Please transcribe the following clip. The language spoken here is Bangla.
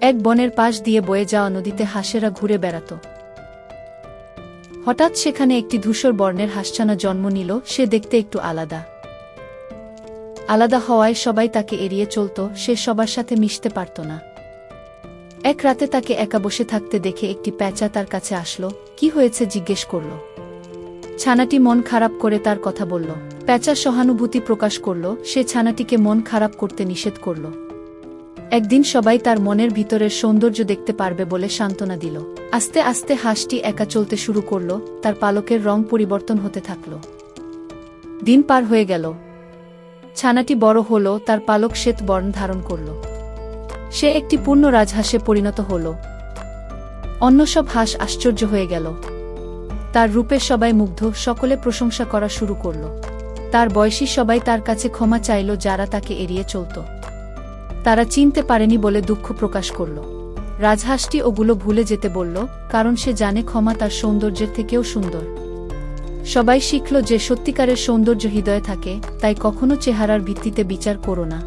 এক বনের পাশ দিয়ে বয়ে যাওয়া নদীতে হাঁসেরা ঘুরে বেড়াত। হঠাৎ সেখানে একটি ধূসর বর্ণের হাঁসছানা জন্ম নিল, সে দেখতে একটু আলাদা। আলাদা হওয়ায় সবাই তাকে এড়িয়ে চলত, সে সবার সাথে মিশতে পারত না। এক রাতে তাকে একা বসে থাকতে দেখে একটি প্যাঁচা তার কাছে আসলো, কি হয়েছে? জিজ্ঞেস করল। ছানাটি মন খারাপ করে তার কথা বলল। প্যাঁচা সহানুভূতি প্রকাশ করল, সে ছানাটিকে মন খারাপ করতে নিষেধ করল। একদিন সবাই তার মনের ভিতরের সৌন্দর্য দেখতে পারবে বলে সান্ত্বনা দিল। আস্তে আস্তে হাঁসটি একা চলতে শুরু করল, তার পালকের রং পরিবর্তন হতে থাকল। দিন পার হয়ে গেল। ছানাটি বড় হল, তার পালক শ্বেত বর্ণ ধারণ করল। সে একটি পূর্ণ রাজহাঁসে পরিণত হল। অন্য সব হাঁস আশ্চর্য হয়ে গেল। তার রূপে সবাই মুগ্ধ, সকলে প্রশংসা করা শুরু করল। তার বয়সী সবাই তার কাছে ক্ষমা চাইল, যারা তাকে এড়িয়ে চলত। তারা চিনতে পারেনি বলে দুঃখ প্রকাশ করল। রাজহাঁসটি ওগুলো ভুলে যেতে বলল, কারণ সে জানে ক্ষমা তার সৌন্দর্যের থেকেও সুন্দর। সবাই শিখল যে সত্যিকারের সৌন্দর্য হৃদয়ে থাকে, তাই কখনো চেহারার ভিত্তিতে বিচার করো না।